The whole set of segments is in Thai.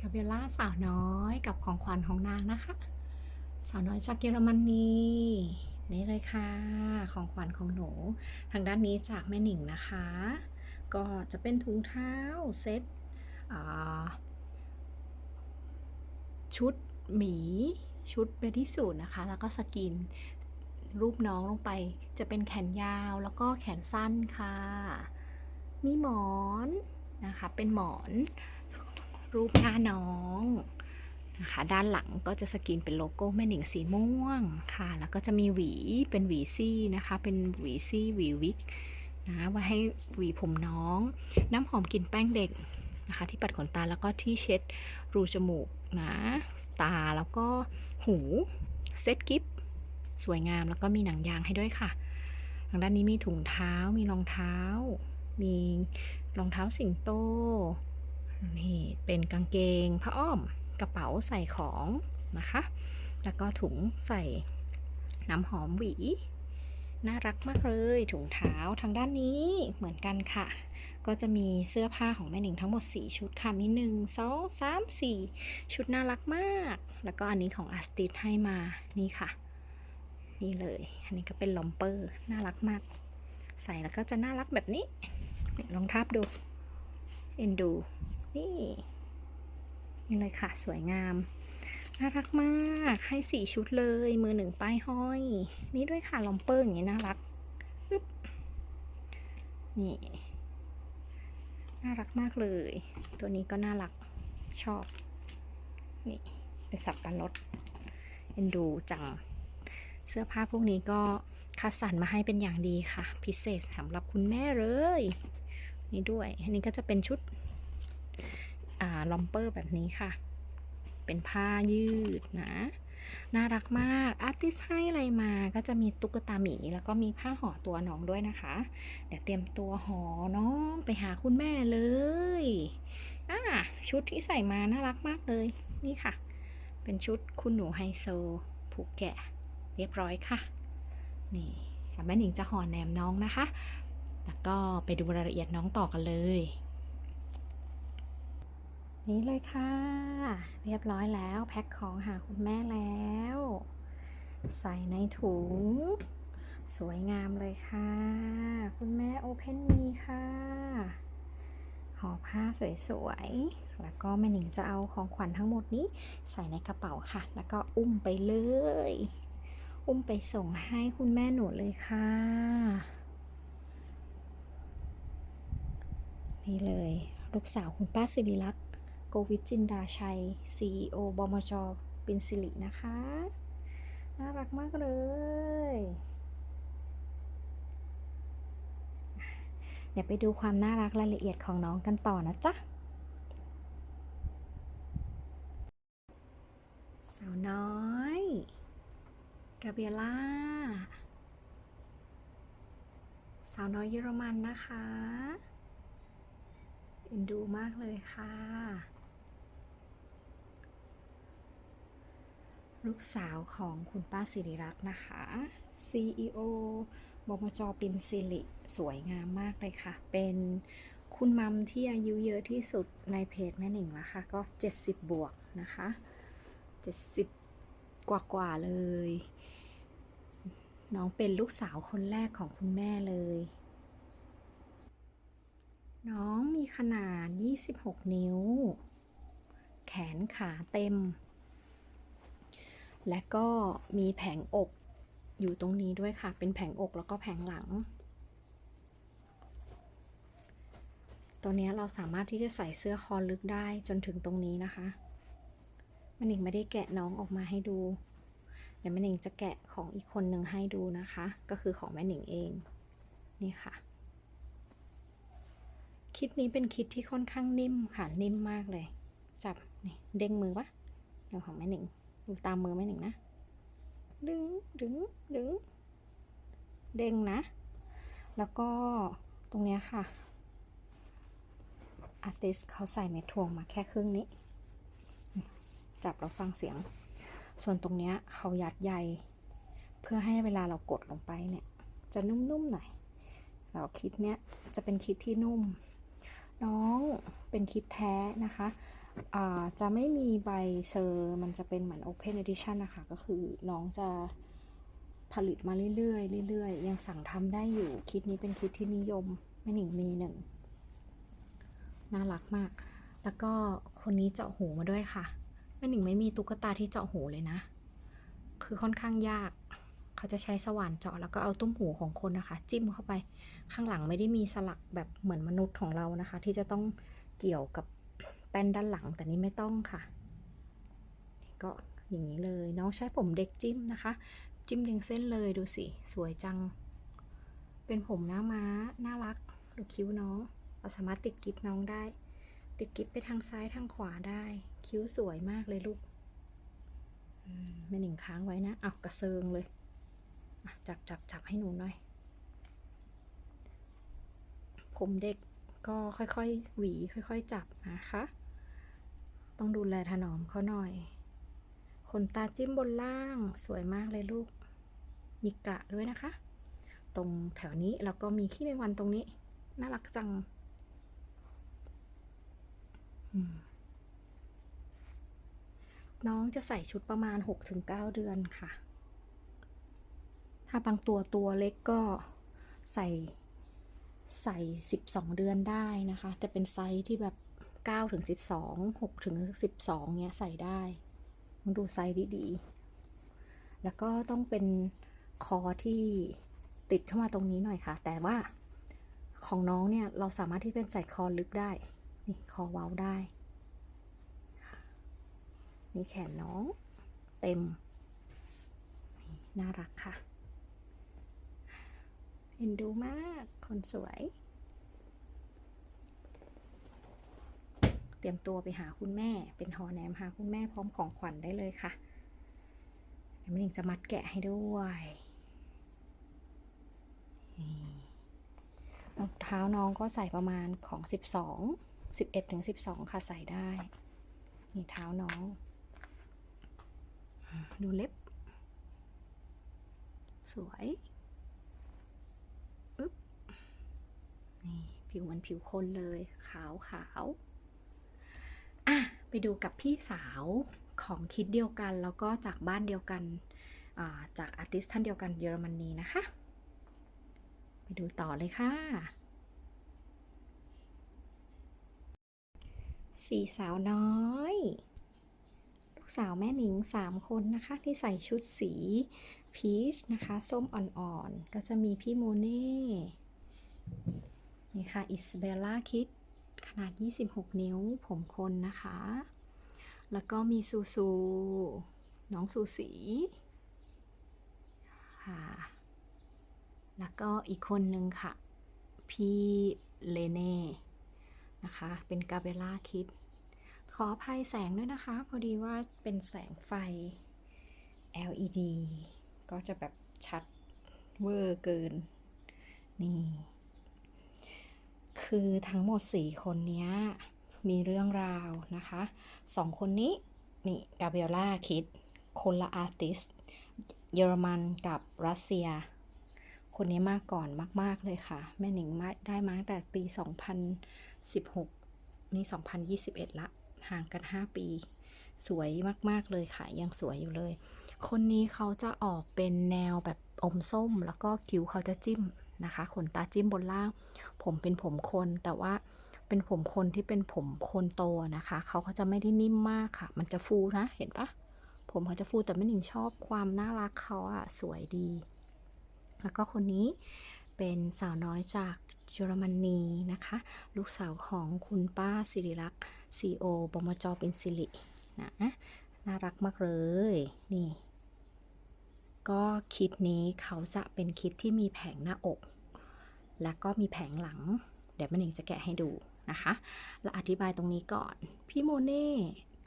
กาเบลล่าสาวน้อยกับของขวัญของนางนะคะ สาวน้อยจากเยอรมนีนี่เลยค่ะของขวัญของหนู ทางด้านนี้จากแม่หนิงนะคะ ก็จะเป็นถุงเท้าเซ็ตชุดหมีชุดเบดี้สูทนะคะ แล้วก็สกินรูปน้องลงไป จะเป็นแขนยาวแล้วก็แขนสั้นค่ะ มีหมอนนะคะ เป็นหมอน รูปหน้าน้องนะคะด้านหลังก็จะสกรีนเป็นโลโก้แม่หนิงสีม่วงค่ะ แล้วก็จะมีหวีเป็นหวีซี่นะคะ เป็นหวีซี่หวีวิกนะไว้ให้หวีผมน้อง น้ำหอมกลิ่นแป้งเด็กนะคะ ที่ปัดขนตาแล้วก็ที่เช็ดรูจมูกนะตาแล้วก็หูเซ็ตกิฟสวยงามแล้วก็มีหนังยางให้ด้วยค่ะ ทางด้านนี้มีถุงเท้ามีรองเท้า มีรองเท้าสิงโต นี่เป็นกางเกงผ้าอ้อมกระเป๋าใส่ของนะคะ แล้วก็ถุงใส่น้ำหอมหวี น่ารักมากเลยถุงเท้าทางด้านนี้เหมือนกันค่ะ ก็จะมีเสื้อผ้าของแม่หนิงทั้งหมด 4 ชุดค่ะ มี1 2 3 4 ชุดน่ารักมาก แล้วก็อันนี้ของอาสติดให้มานี่ค่ะ นี่เลย อันนี้ก็เป็นลอมเปอร์น่ารักมาก ใส่แล้วก็จะน่ารักแบบนี้ลองทับดู เอ็นดู นี่นี่เลยค่ะ สวยงาม น่ารักมากให้สี่ชุดเลย มือหนึ่งป้ายห้อย นี่ด้วยค่ะลอมเปอร์อย่างนี้น่ารักปึ๊บนี่ น่ารักมากเลย ตัวนี้ก็น่ารักชอบ นี่เป็นสับปะรดเอ็นดูจัง เสื้อผ้าพวกนี้ก็คัดสรรมาให้เป็นอย่างดีค่ะ พิเศษสำหรับคุณแม่เลย นี่ด้วย อันนี้ก็จะเป็นชุด ลอมเปอร์แบบนี้ค่ะ เป็นผ้ายืดนะ น่ารักมากอาร์ติสให้อะไรมาก็จะมีตุ๊กตาหมี แล้วก็มีผ้าห่อตัวน้องด้วยนะคะ เดี๋ยวเตรียมตัวห่อน้องไปหาคุณแม่เลยอ่าชุดที่ใส่มาน่ารักมากเลย นี่ค่ะ เป็นชุดคุณหนูไฮโซ ผูกแกะ เรียบร้อยค่ะ นี่แม่หนิงจะห่อแนมน้องนะคะ แล้วก็ไปดูรายละเอียดน้องต่อกันเลย นี่เลยค่ะ เรียบร้อยแล้วแพ็คของหาคุณแม่แล้ว ใส่ในถุง สวยงามเลยค่ะ คุณแม่โอเพนมีค่ะห่อผ้าสวยๆ แล้วก็แม่หนิงจะเอาของขวัญทั้งหมดนี้ใส่ในกระเป๋าค่ะ แล้วก็อุ้มไปเลย อุ้มไปส่งให้คุณแม่หนูเลยค่ะ นี่เลย ลูกสาวคุณป้าสิริลักษ์ โกวิจินดาชัย CEO บมจปินสิรินะคะ น่ารักมากเลย เดี๋ยวไปดูความน่ารักรายละเอียดของน้องกันต่อนะจ๊ะ สาวน้อยกาเบียล่า สาวน้อยเยอรมันนะคะเอ็นดูมากเลยค่ะ ลูกสาวของคุณป้าสิริรักษ์นะคะ CEO บมจปินสิริสวยงามมากเลยค่ะ เป็นคุณมัมที่อายุเยอะที่สุดในเพจแม่หนิงแล้วค่ะ ก็ 70 บวกนะคะ 70 กว่ากว่าๆเลย น้องเป็นลูกสาวคนแรกของคุณแม่เลย น้องมีขนาด 26 นิ้ว แขนขาเต็ม และก็มีแผงอกอยู่ตรงนี้ด้วยค่ะ เป็นแผงอกแล้วก็แผงหลัง ตัวนี้เราสามารถที่จะใส่เสื้อคอลึกได้จนถึงตรงนี้นะคะ มันเองไม่ได้แกะน้องออกมาให้ดู เดี๋ยวแม่หนิงจะแกะของอีกคนหนึ่งให้ดูนะคะ ก็คือของแม่หนิงเอง นี่ค่ะ คิดนี้เป็นคิดที่ค่อนข้างนิ่มค่ะ นิ่มมากเลย จับนี่เด้งมือปะเดี๋ยวของแม่หนิง ดูตามมือแม่หนิงนะ ดึงดึงดึงเด้งนะ แล้วก็ตรงเนี้ยค่ะอาร์ติสเขาใส่เม็ดถ่วงมาแค่ครึ่งนี้ จับแล้วฟังเสียง ส่วนตรงเนี้ยเขายัดใยเพื่อให้เวลาเรากดลงไปเนี่ย จะนุ่มๆหน่อยแล้วคิดเนี้ยจะเป็นคิดที่นุ่ม น้องเป็นคิดแท้นะคะ จะไม่มีใบเซอร์มันจะเป็นเหมือน Open Edition นะคะ ก็คือน้องจะผลิตมาเรื่อยๆเรื่อยๆ ยังสั่งทำได้อยู่คิดนี้เป็นคิดที่นิยมแม่หนิงมีหนึ่ง น่ารักมาก แล้วก็คนนี้เจาะหูมาด้วยค่ะแม่หนิงไม่มีตุ๊กตาที่เจาะหูเลยนะ คือค่อนข้างยาก เขาจะใช้สว่านเจาะแล้วก็เอาตุ้มหูของคนนะคะ จิ้มเข้าไป ข้างหลังไม่ได้มีสลักแบบเหมือนมนุษย์ของเรานะคะ ที่จะต้องเกี่ยวกับ ป้นด้านหลังแต่นี่ไม่ต้องค่ะ ก็อย่างนี้เลยน้องใช้ผมเด็กจิ้มนะคะ จิ้มเรียงเส้นเลยดูสิ สวยจัง เป็นผมหน้าม้าน่ารักดูคิ้วน้อง เราสามารถติดกิ๊บน้องได้ ติดกิ๊บไปทางซ้ายทางขวาได้ คิ้วสวยมากเลยลูกอืมแม่หนิงค้างไว้นะเอากระเซิงเลยจับจับจับให้หนูหน่อย ผมเด็กก็ค่อยๆ หวีค่อย ๆ จับนะคะ ต้องดูแลถนอมเขาหน่อย ขนตาจิ้มบนล่างสวยมากเลยลูก มีกระด้วยนะคะ ตรงแถวนี้แล้วก็มีขี้แมงวันตรงนี้ น่ารักจังน้องจะใส่ชุดประมาณ 6-9 เดือนค่ะ ถ้าบางตัวตัวเล็กก็ใส่ใส่ 12 เดือนได้นะคะแต่เป็นไซส์ที่แบบ 9ถึง12 6ถึง12เนี้ยใส่ได้ต้องดูไซส์ดีๆ แล้วก็ต้องเป็นคอที่ติดเข้ามาตรงนี้หน่อยค่ะ แต่ว่าของน้องเนี่ยเราสามารถที่เป็นใส่คอลึกได้ นี่คอเว้าได้ นี่แขนน้องเต็มนี่น่ารักค่ะ เอ็นดูมาก คนสวย เตรียมตัวไปหาคุณแม่ เป็นหอแหนมหาคุณแม่พร้อมของขวัญได้เลยค่ะแม่หนิงจะมัดแกะให้ด้วยนี่รองเท้าน้องก็ใส่ประมาณของ 12 11ถึง12 ค่ะ ใส่ได้ นี่เท้าน้อง ดูเล็บ สวยนี่ผิวมันผิวคนเลย ขาวขาว ดูกับพี่สาวของคิดเดียวกัน แล้วก็จากบ้านเดียวกันาจากอาร์ติสท่านเดียวกันเยอรมนีนะคะ ไปดูต่อเลยค่ะสี่สาวน้อย ลูกสาวแม่หนิงสามคนนะคะ ที่ใส่ชุดสีพีชนะคะ ส้มอ่อนๆ ก็จะมีพี่โมเน่ นี่ค่ะ อิสเบลล่าคิด ขนาด 26 นิ้วผมคนนะคะ แล้วก็มีซูซู น้องซูสีค่ะ แล้วก็อีกคนนึงค่ะ พี่เลเน่นะคะ เป็นกาเบล่าคิด ขออภัยแสงด้วยนะคะ พอดีว่าเป็นแสงไฟ LED ก็จะแบบชัดเวอร์เกิน นี่ คือทั้งหมด 4 คนนี้มีเรื่องราวนะคะสองคนนี้ นี่กาเบล่าคิด คนละอาร์ติสเยอรมันกับรัสเซีย คนนี้มาก่อนมาก ๆ เลยค่ะ แม่หนิงมาได้มาตั้งแต่ปี 2016 นี่ 2021 ละ ห่างกัน 5 ปี สวยมาก ๆ เลยค่ะ ยังสวยอยู่เลย คนนี้เขาจะออกเป็นแนวแบบอมส้ม แล้วก็คิ้วเขาจะจิ้ม นะคะ ขนตาจิ้มบนล่าง ผมเป็นผมคน แต่ว่าเป็นผมคนที่เป็นผมคนโตนะคะ เขาก็จะไม่ได้นิ่มมากค่ะ มันจะฟูนะ เห็นปะผมเขาจะฟูแต่ไม่หนิงชอบความน่ารักเขาอะสวยดี แล้วก็คนนี้เป็นสาวน้อยจากเยอรมนีนะคะ ลูกสาวของคุณป้าสิริลักษ์ซีโอบมจเป็นสิรินะน่ารักมากเลย นี่ ก็คิดนี้เขาจะเป็นคิดที่มีแผงหน้าอก แล้วก็มีแผงหลัง เดี๋ยวม่หนิงจะแกะให้ดูนะคะ และอธิบายตรงนี้ก่อน พี่โมเน่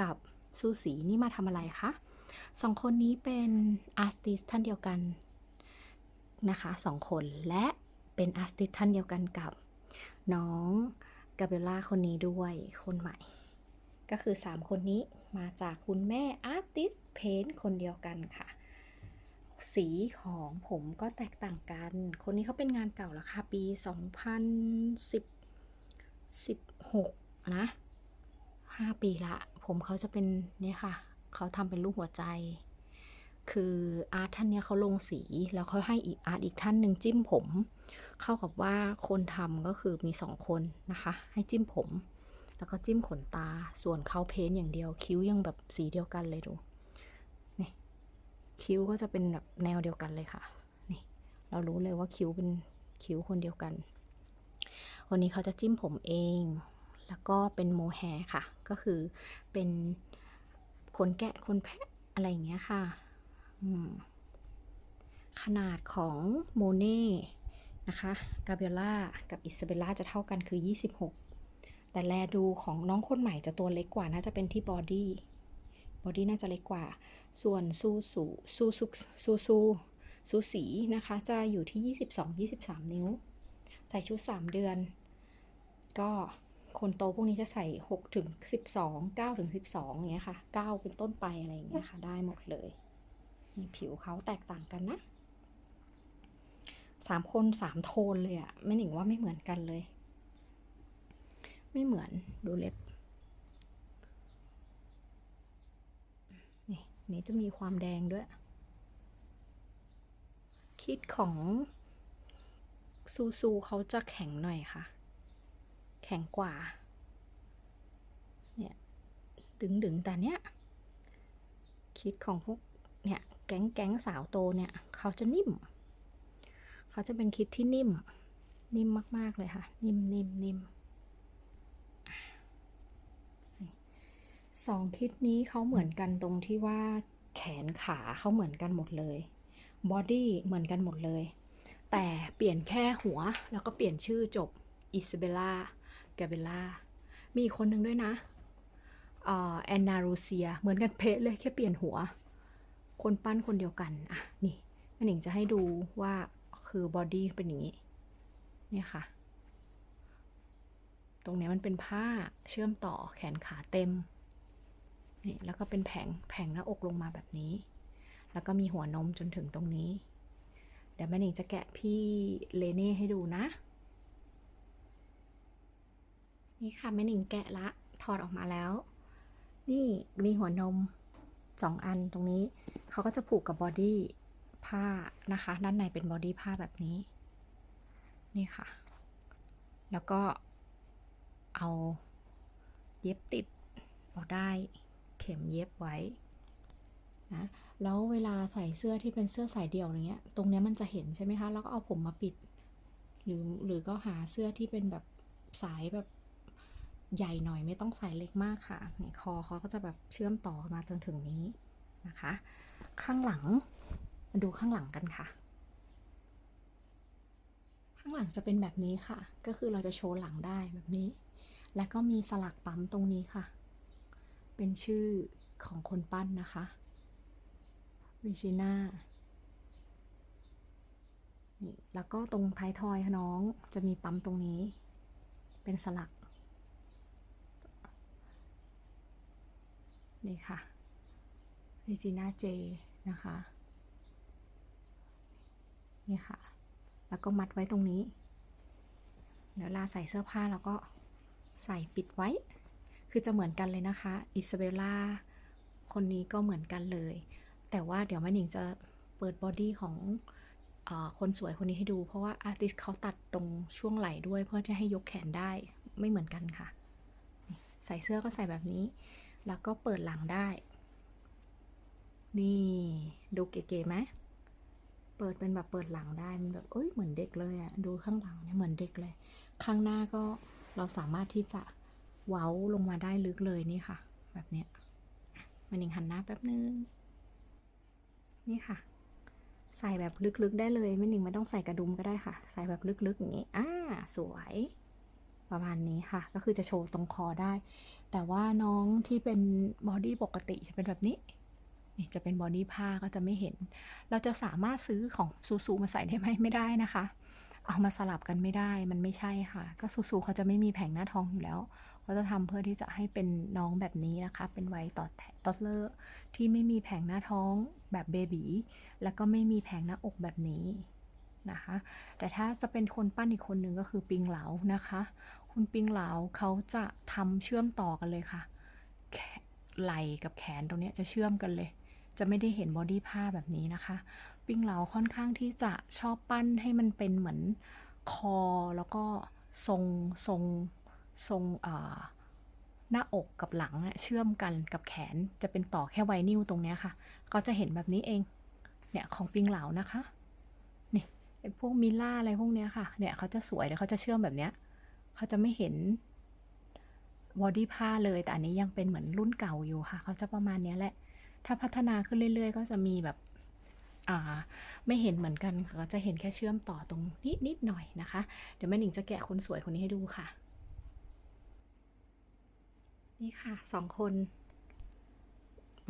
กับซูสีนี่มาทำอะไรคะสองคนนี้เป็นอาร์ติสท่านเดียวกันนะคะสองคนและเป็นอาร์ติสท่านเดียวกันกับน้องกาเบล่าคนนี้ด้วยคนใหม่ ก็คือ 3 คนนี้มาจากคุณแม่อาร์ติสเพนคนเดียวกันค่ะ สีของผมก็แตกต่างกัน คนนี้เขาเป็นงานเก่าแล้วค่ะปี 2016 นะห้าปีละ ผมเขาจะเป็นเนี่ยค่ะ เขาทำเป็นรูปหัวใจ คืออาร์ตท่านเนี้ยเขาลงสี แล้วเขาให้อีกอาร์ตอีกท่านหนึ่งจิ้มผม เข้ากับว่าคนทำก็คือมีสองคนนะคะ ให้จิ้มผม แล้วก็จิ้มขนตา ส่วนเขาเพ้นท์อย่างเดียว คิ้วยังแบบสีเดียวกันเลยดู คิ้วก็จะเป็นแบบแนวเดียวกันเลยค่ะ นี่ เรารู้เลยว่าคิ้วเป็นคิ้วคนเดียวกัน วันนี้เขาจะจิ้มผมเอง แล้วก็เป็นโมแฮค่ะ ก็คือเป็นขนแกะขนแพะอะไรอย่างเงี้ยค่ะ ขนาดของโมเน่นะคะ กาเบล่า กับอิซาเบลล่าจะเท่ากันคือ 26 แต่แลดูของน้องคนใหม่จะตัวเล็กกว่าน่าจะเป็นที่บอดี้ บอดี้น่าจะเล็กกว่า ส่วนซูซูซูซูซูซูซูสีนะคะ จะอยู่ที่ 22-23 นิ้ว ใส่ชุด 3 เดือน ก็คนโตพวกนี้จะใส่6ถึง12 9ถึง12อย่างเงี้ยค่ะ 9 เป็นต้นไปอะไรอย่างเงี้ยค่ะ ได้หมดเลยนี่ผิวเขาแตกต่างกันนะสามคนสามโทนเลยอะไม่หนิงว่าไม่เหมือนกันเลย ไม่เหมือนดูเล็บ นี่นี่จะมีความแดงด้วย คิดของซูซูเขาจะแข็งหน่อยค่ะ แข็งกว่า เนี่ยดึงดึงแต่เนี้ยคิดของพวกเนี่ยแก๊งแก๊งสาวโตเนี่ยเขาจะนิ่ม เขาจะเป็นคิดที่นิ่ม นิ่มมาก ๆ เลยค่ะ นิ่มนิ่มนิ่มอะนี่ สองคิดนี้เขาเหมือนกันตรงที่ว่าแขนขาเขาเหมือนกันหมดเลยบอดี้เหมือนกันหมดเลย แต่เปลี่ยนแค่หัวแล้วก็เปลี่ยนชื่อจบอิซาเบลล่าแกเบลล่ามีอีกคนหนึ่งด้วยนะอ่อแอนนารูเซียเหมือนกันเป๊ะเลยแค่เปลี่ยนหัว คนปั้นคนเดียวกัน อะ นี่แม่หนิงจะให้ดูว่าคือบอดี้เป็นอย่างนี้ เนี่ยค่ะ ตรงนี้มันเป็นผ้าเชื่อมต่อแขนขาเต็ม นี่แล้วก็เป็นแผงแผงหน้าอกลงมาแบบนี้ แล้วก็มีหัวนมจนถึงตรงนี้ เดี๋ยวแม่หนิงจะแกะพี่เลเน่ให้ดูนะ นี่ค่ะแม่หนิงแกะละถอดออกมาแล้ว นี่มีหัวนมสองอันตรงนี้เขาก็จะผูกกับบอดี้ผ้านะคะ ด้านในเป็นบอดี้ผ้าแบบนี้ นี่ค่ะ แล้วก็เอาเย็บติดเอาได้ ข็มเย็บไว้นะแล้วเวลาใส่เสื้อที่เป็นเสื้อสายเดี่ยวอย่างเงี้ย ตรงเนี้ยมันจะเห็นใช่ไหมคะ แล้วก็เอาผมมาปิด หรือหรือก็หาเสื้อที่เป็นแบบสายแบบใหญ่หน่อยไม่ต้องใสายเล็กมากค่ะเนี่ยคอเขาก็จะแบบเชื่อมต่อมาจนถึงนี้นะคะ ข้างหลังมาดูข้างหลังกันค่ะ ข้างหลังจะเป็นแบบนี้ค่ะ ก็คือเราจะโชว์หลังได้แบบนี้ แล้วก็มีสลักปั๊มตรงนี้ค่ะ เป็นชื่อของคนปั้นนะคะริจิน่านี่แล้วก็ตรงท้ายทอยน้องจะมีปั๊มตรงนี้ เป็นสลัก นี่ค่ะริจิน่าเจนะคะ นี่ค่ะ แล้วก็มัดไว้ตรงนี้ เดี๋ยวลาใส่เสื้อผ้าเราก็ใส่ปิดไว้ คือจะเหมือนกันเลยนะคะอิซาเบลล่าคนนี้ก็เหมือนกันเลย แต่ว่าเดี๋ยวแม่หนิงจะเปิดบอดี้ของอคนสวยคนนี้ให้ดู เพราะว่าอาร์ติสเขาตัดตรงช่วงไหล่ด้วย เพื่อจะให้ยกแขนได้ไม่เหมือนกันค่ะ ใส่เสื้อก็ใส่แบบนี้ แล้วก็เปิดหลังได้ นี่ดูเก๋ๆไหมเปิดเป็นแบบเปิดหลังได้มันแบบเอ้ยเหมือนเด็กเลยอะดูข้างหลังเนี่ยเหมือนเด็กเลย ข้างหน้าก็เราสามารถที่จะ เว้าลงมาได้ลึกเลยนี่ค่ะ แบบเนี้ยมันยังหันหน้าแป๊บนึง นี่ค่ะ ใส่แบบลึกๆได้เลยไม่หนิงไม่ต้องใส่กระดุมก็ได้ค่ะ ใส่แบบลึกๆอย่างนี้อ่าสวยประมาณนี้ค่ะ ก็คือจะโชว์ตรงคอได้ แต่ว่าน้องที่เป็นบอดี้ปกติจะเป็นแบบนี้นี่จะเป็นบอดี้ผ้าก็จะไม่เห็น เราจะสามารถซื้อของซูซูมาใส่ได้ไหมไม่ได้นะคะ เอามาสลับกันไม่ได้มันไม่ใช่ค่ะ ก็ซูซูเขาจะไม่มีแผงหน้าท้องอยู่แล้ว เขาจะทำเพื่อที่จะให้เป็นน้องแบบนี้นะคะ เป็นไวยต่อแทตอดเลอร์ที่ไม่มีแผงหน้าท้องแบบเบบีแล้วก็ไม่มีแผงหน้าอกแบบนี้นะคะ แต่ถ้าจะเป็นคนปั้นอีกคนหนึ่งก็คือปิงเหลานะคะ คุณปิงเหลาเขาจะทำเชื่อมต่อกันเลยค่ะไหล่กับแขนตรงนี้จะเชื่อมกันเลย จะไม่ได้เห็นบอดี้ผ้าแบบนี้นะคะ ปิงเหลาค่อนข้างที่จะชอบปั้นให้มันเป็นเหมือนคอแล้วก็ทรงทรง ทรงหน้าอกกับหลังเนี่ยเชื่อมกันกับแขนจะเป็นต่อแค่ไวนิลตรงเนี้ยค่ะ ก็จะเห็นแบบนี้เอง เนี่ยของปิงเหลานะคะ นี่พวกมิล่าอะไรพวกเนี้ยค่ะ เนี่ยเขาจะสวยแล้วเขาจะเชื่อมแบบเนี้ยเขาจะไม่เห็นบอดี้ผ้าเลย แต่อันนี้ยังเป็นเหมือนรุ่นเก่าอยู่ค่ะ เขาจะประมาณนี้แหละ ถ้าพัฒนาขึ้นเรื่อย ๆ ก็จะมีแบบอ่าไม่เห็นเหมือนกันก็จะเห็นแค่เชื่อมต่อตรงนิดนิดหน่อยนะคะ เดี๋ยวแม่หนิงจะแกะคนสวยคนนี้ให้ดูค่ะ นี่ค่ะสองคน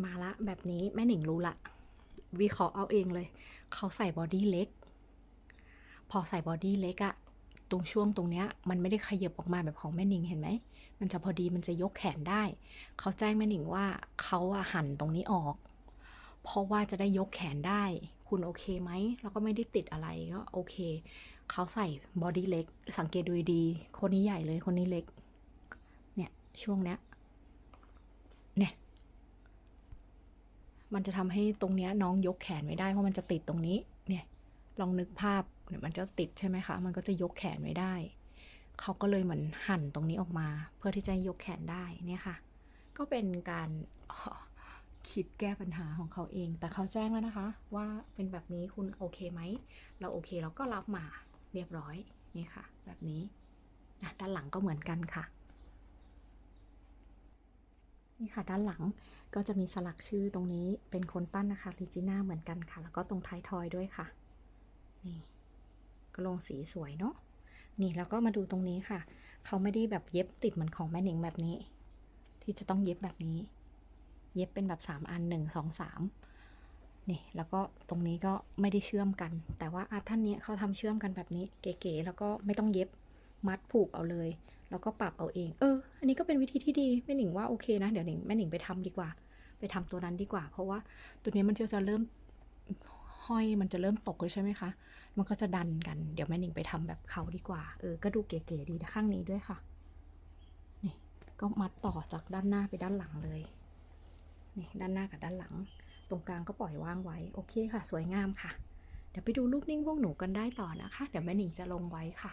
มาละแบบนี้แม่หนิงรู้ละ วิเคราะห์เอาเองเลย เขาใส่บอดี้เล็ก พอใส่บอดี้เล็กอะตรงช่วงตรงเนี้ยมันไม่ได้ขยับออกมาแบบของแม่หนิงเห็นไหม มันจะพอดีมันจะยกแขนได้ เขาแจ้งแม่หนิงว่าเขาอะหั่นตรงนี้ออก เพราะว่าจะได้ยกแขนได้ คุณโอเคไหม แล้วก็ไม่ได้ติดอะไรก็โอเค เขาใส่บอดี้เล็ก สังเกตดูดี คนนี้ใหญ่เลย คนนี้เล็ก เนี่ยช่วงเนี้ย เนี่ย มันจะทำให้ตรงเนี้ยน้องยกแขนไม่ได้เพราะมันจะติดตรงนี้ เนี่ย ลองนึกภาพเนี่ยมันจะติดใช่ไหมคะ มันก็จะยกแขนไม่ได้ เขาก็เลยเหมือนหั่นตรงนี้ออกมา เพื่อที่จะยกแขนได้เนี่ยค่ะ ก็เป็นการคิดแก้ปัญหาของเขาเอง แต่เขาแจ้งแล้วนะคะ ว่าเป็นแบบนี้คุณโอเคไหม เราโอเคเราก็รับมาเรียบร้อย นี่ค่ะ แบบนี้ด้านหลังก็เหมือนกันค่ะ นี่ค่ะด้านหลังก็จะมีสลักชื่อตรงนี้เป็นคนปั้นนะคะลิจิน่าเหมือนกันค่ะ แล้วก็ตรงท้ายทอยด้วยค่ะนี่ก็ลงสีสวยเนาะนี่แล้วก็มาดูตรงนี้ค่ะ เขาไม่ได้แบบเย็บติดเหมือนของแม่หนิงแบบนี้ ที่จะต้องเย็บแบบนี้ เย็บเป็นแบบ 3 อัน 1 2 3นี่แล้วก็ตรงนี้ก็ไม่ได้เชื่อมกัน แต่ว่าอาท่านนี้เขาทำเชื่อมกันแบบนี้เก๋ๆแล้วก็ไม่ต้องเย็บมัดผูกเอาเลย แล้วก็ปรับเอาเอง เออ อันนี้ก็เป็นวิธีที่ดีแม่หนิงว่าโอเคนะ เดี๋ยวหนิงแม่หนิงไปทำดีกว่า ไปทำตัวนั้นดีกว่า เพราะว่าตัวนี้มันจะจะเริ่มห้อยมันจะเริ่มตกเลยใช่ไหมคะ มันก็จะดันกัน เดี๋ยวแม่หนิงไปทำแบบเขาดีกว่า เออ ก็ดูเก๋ๆดีข้างนี้ด้วยค่ะ นี่ ก็มัดต่อจากด้านหน้าไปด้านหลังเลย นี่ด้านหน้ากับด้านหลัง ตรงกลางก็ปล่อยว่างไว้ โอเคค่ะ สวยงามค่ะ เดี๋ยวไปดูรูปนิ่งพวกหนูกันได้ต่อนะคะ เดี๋ยวแม่หนิงจะลงไว้ค่ะ